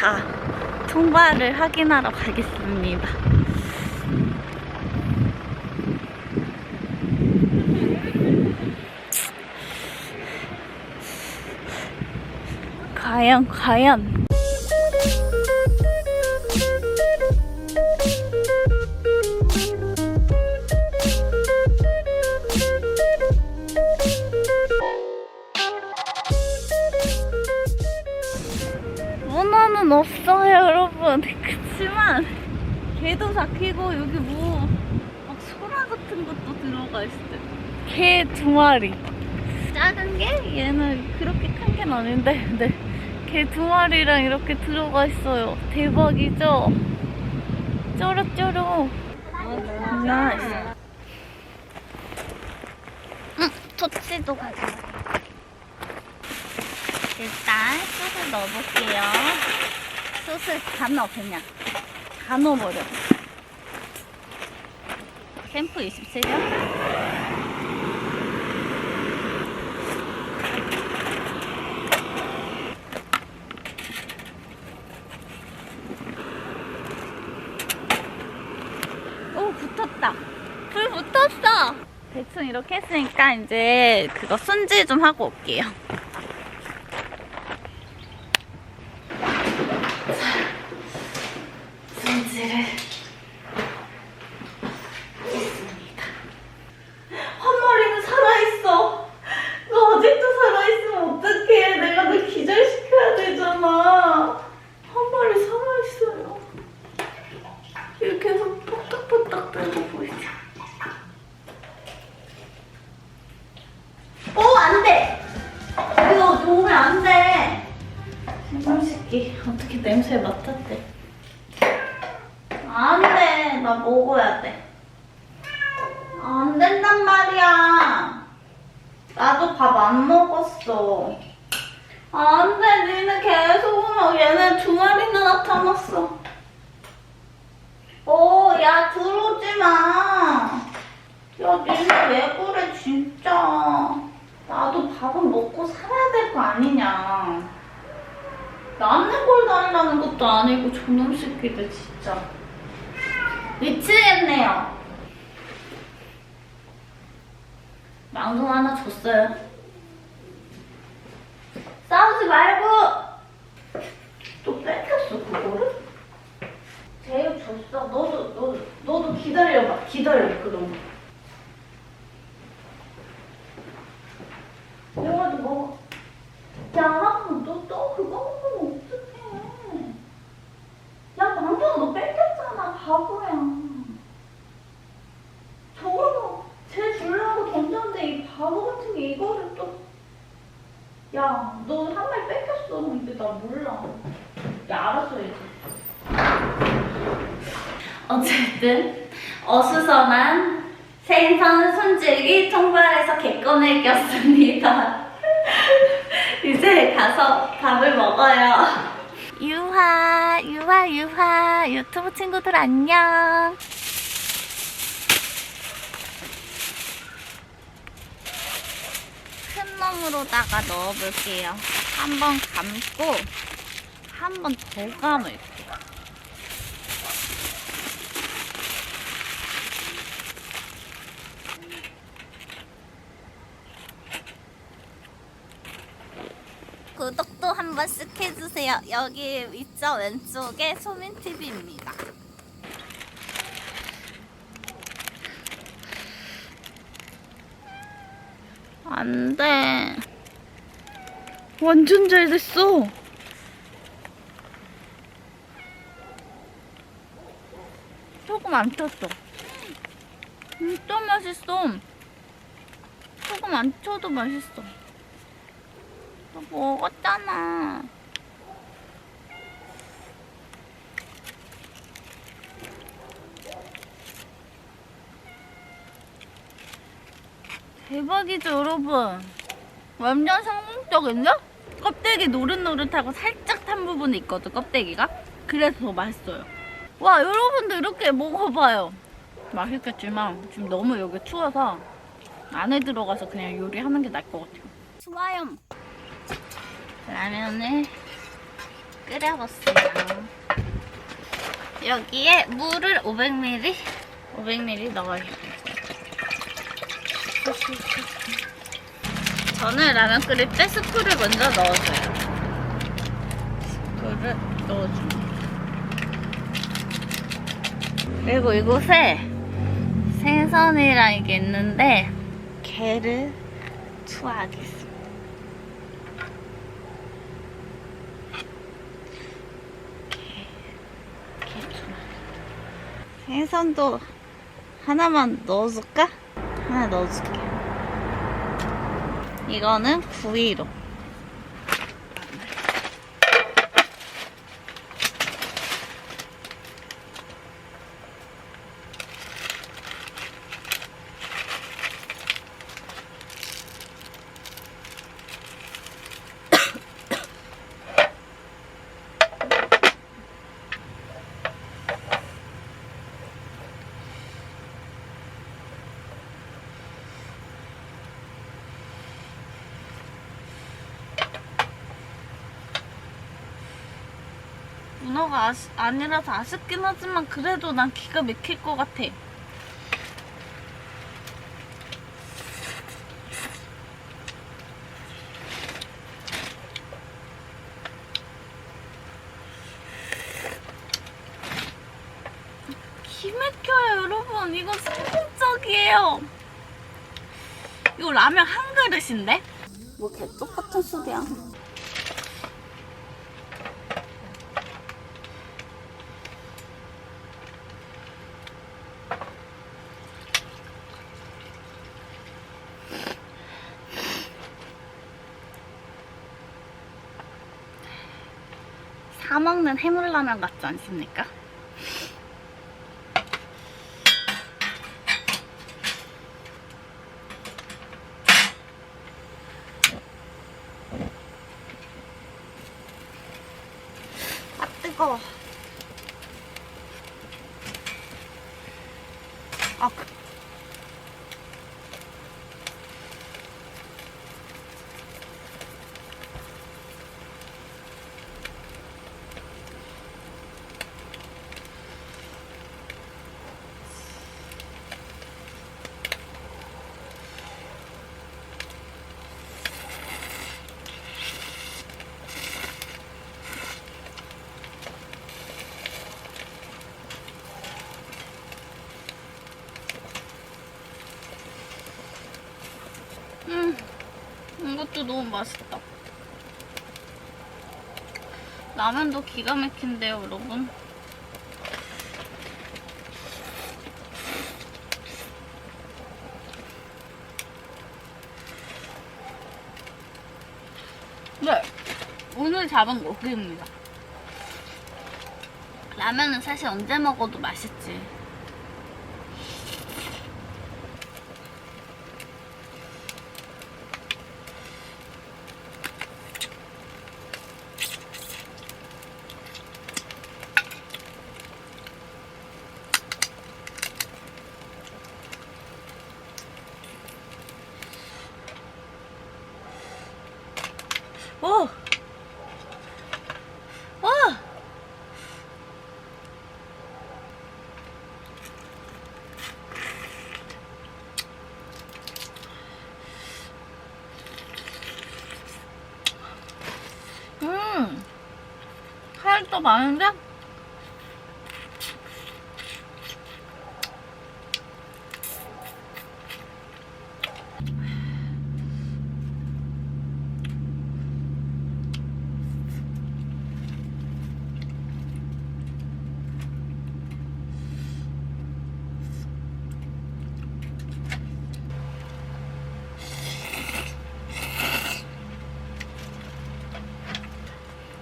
자, 통발을 확인하러 가겠습니다. 과연, 과연. 여기 뭐, 막 소라 같은 것도 들어가 있어요. 개두 마리. 작은 게? 얘는 그렇게 큰 게 아닌데, 근데, 개두 마리랑 이렇게 들어가 있어요. 대박이죠? 쪼르쪼르. 나이스. 응, 토치도 가져. 일단 숯을 넣어볼게요. 숯을 다 넣어 그냥 다 넣어버려. 캠프 27년? 오 붙었다. 불 붙었어. 대충 이렇게 했으니까 이제 그거 손질 좀 하고 올게요. 손질을 했습니다. 헛머리는 살아있어. 너 아직도 살아있으면 어떡해. 내가 너 기절시켜야 되잖아. 헛머리 살아있어요. 이렇게 해서 뽀딱뽀딱 들고 보이죠? 오, 안 돼! 이거 놓으면 안 돼! 이놈 새끼, 어떻게 냄새 맡았대. 안 돼. 나 먹어야 돼. 안 된단 말이야. 나도 밥 안 먹었어. 안 돼. 니는 계속 막 얘네 두 마리나 나타났어. 오, 야, 들어오지 마. 야, 니네 왜 그래, 진짜. 나도 밥은 먹고 살아야 될 거 아니냐. 남는 걸 달라는 것도 아니고 저놈 새끼들 진짜. 미치겠네요. 망둥 하나 줬어요. 싸우지 말고! 또 뺏겼어, 그거를? 제육 줬어. 너도, 너도, 너도 기다려봐. 기다려, 그럼. 영화도 먹어. 야, 너 또 그거 먹으면 어떡해. 야, 망둥아, 너 뺏겼잖아. 바보야. 저거는 쟤 주려고 던졌는데 이 바보 같은 게 이거를 또. 야, 너 한 마리 뺏겼어. 근데 나 몰라. 야, 알았어, 이제. 어쨌든, 어수선한 생선 손질기 통발에서 개껌을 꼈습니다. 이제 가서 밥을 먹어요. 유하, 유하, 유하. 유튜브 친구들 안녕. 큰 놈으로다가 넣어볼게요. 한 번 감고, 한 번 더 감을게요. 구독도 한 번씩 해주세요. 여기 있죠 왼쪽에 소민TV입니다. 안 돼. 완전 잘 됐어. 소금 안 쳤어. 진짜 맛있어. 소금 안 쳐도 맛있어. 너 먹었잖아. 대박이죠, 여러분. 완전 성공적인데? 껍데기 노릇노릇하고 살짝 탄 부분이 있거든, 껍데기가. 그래서 더 맛있어요. 와, 여러분도 이렇게 먹어봐요. 맛있겠지만, 지금 너무 여기 추워서 안에 들어가서 그냥 요리하는 게 나을 것 같아요. 좋아요. 라면을 끓여봤어요. 여기에 물을 500ml, 500ml 넣어야겠다. 저는 라면 끓일 때 스프를 먼저 넣어줘요. 스프를 넣어줍니다. 그리고 이곳에 생선이랑 이게 있는데 게를 투하하겠습니다. 게, 게. 생선도 하나만 넣어줄까? 하나 넣어줄게. 이거는 구이로. 문어가 아시, 아니라서 아쉽긴 하지만 그래도 난 기가 막힐 것 같아. 기막혀요 여러분 이거 성공적이에요 이거 라면 한 그릇인데? 뭐 개 똑같은 소리야 사 먹는 해물라면 같지 않습니까? 아 뜨거워. 아 그- 음, 이것도 너무 맛있다. 라면도 기가 막힌데요, 여러분. 네, 오늘 잡은 고기입니다. 라면은 사실 언제 먹어도 맛있지. 오! 오! 음! 살도 많은데?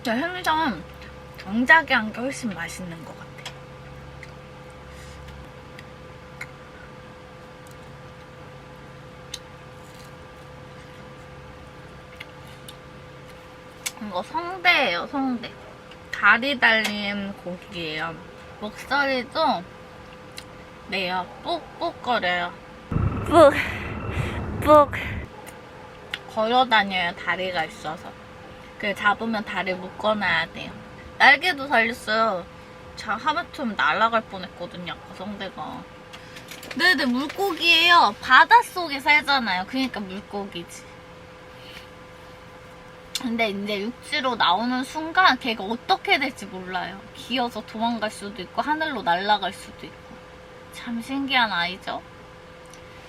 진짜 편의점 정작이 한게 훨씬 맛있는 것 같아. 이거 성대예요, 성대. 다리 달린 고기예요. 목소리도 네요. 뽁뽁거려요. 뿍, 뿍. 걸어 다녀요, 다리가 있어서. 그 잡으면 다리 묶어놔야 돼요. 날개도 달렸어요. 자, 하마터면 날아갈 뻔했거든요, 아까 성대가. 네네, 물고기예요. 바닷속에 살잖아요. 그러니까 물고기지. 근데 이제 육지로 나오는 순간 걔가 어떻게 될지 몰라요. 기어서 도망갈 수도 있고 하늘로 날아갈 수도 있고. 참 신기한 아이죠?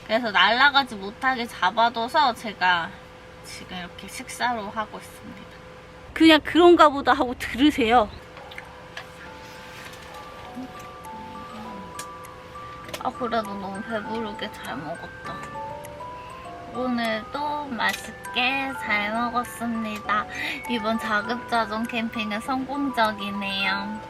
그래서 날아가지 못하게 잡아둬서 제가 지금 이렇게 식사로 하고 있습니다. 그냥 그런가 보다 하고 들으세요. 아, 그래도 너무 배부르게 잘 먹었다. 오늘도 맛있게 잘 먹었습니다. 이번 자급자족 캠핑은 성공적이네요.